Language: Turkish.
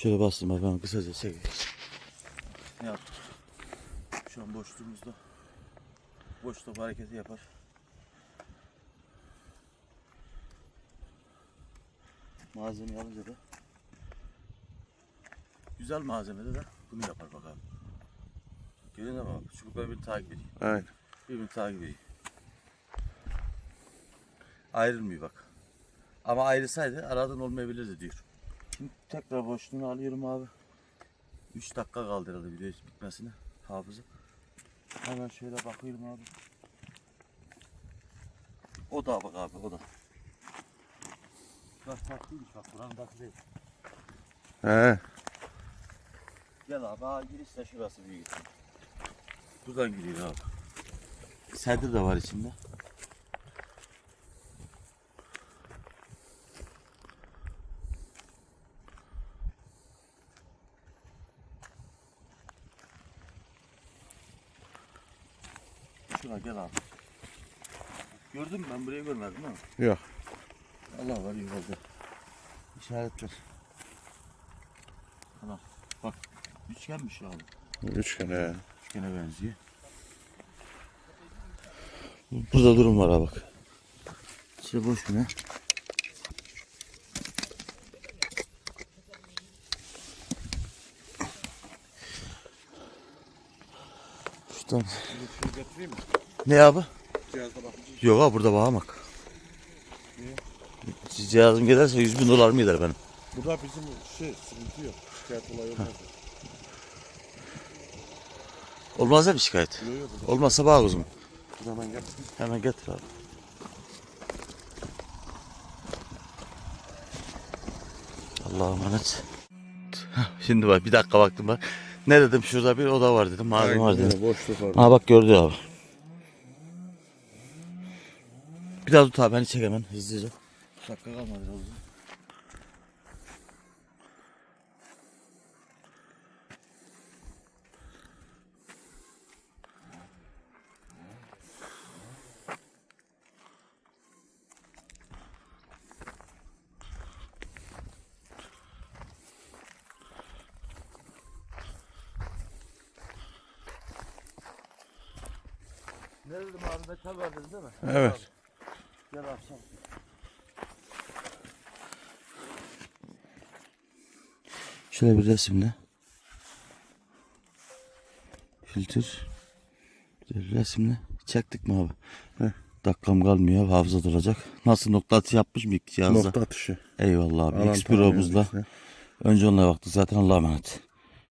Şöyle bastım ben kısaca çekeyim. Ne yaptık? Şu an boşluğumuzda. Boşluk hareketi yapar. Malzemeyi alınca da güzel malzemede de bunu yapar bakalım. Gelin ama ben bir takip edeyim. Aynen. Birbirini takip edeyim. Ayrılmıyor bak. Ama ayrılsaydı aradan olmayabilirdi diyor. Şimdi tekrar boşluğunu alıyorum abi. 3 dakika kaldı herhalde video bitmesine. Hafıza. Hemen şöyle bakıyorum abi. O da bak abi o da. Bak tatlıymış bak buranın tatlı değil. He. Gel abi ha giriş de şurası büyük. Buradan giriyor abi. Sedir de var içinde. Şuna gel abi. Gördün mü ben burayı görmedim ama. Yok. Allah var yukarıda. İşaretler. Tamam. Bak üçgenmiş abi. Üçgen he. Üçgene benziyor. Burada durum var ha bak. İçi boş mu ne? Şunu getireyim mi? Ne abi? Cihazda bakacağım. Yok abi burada bağlamak. Cihazım giderse 100 bin dolar mı gider benim? Burada bizim şey sıkıntı yok. Şikayet olayı olmaz. Olmaz ya bir şikayet. Yok yok burada. Olmazsa bağ. O zaman gel. Hemen getir abi. Allah'a emanet. Şimdi bak bir dakika baktım bak. Ne dedim şurada bir oda var dedim. Malzeme var dedim. Boşluk var. Aa bak gördü abi. Bir daha tut abi beni çek hemen hızlıca. Dakika kalmadı Ne dedim abi metal var dedin değil mi? Evet. Gel akşam. Şöyle bir resimle. Filtr. Bir resimle. Çektik mi abi? Heh. Dakikam kalmıyor. Hafıza duracak. Nasıl nokta atışı yapmış mı ilk cihazda? Nokta atışı. Eyvallah abi. X tamam, Önce onunla baktık zaten Allah'a emanet.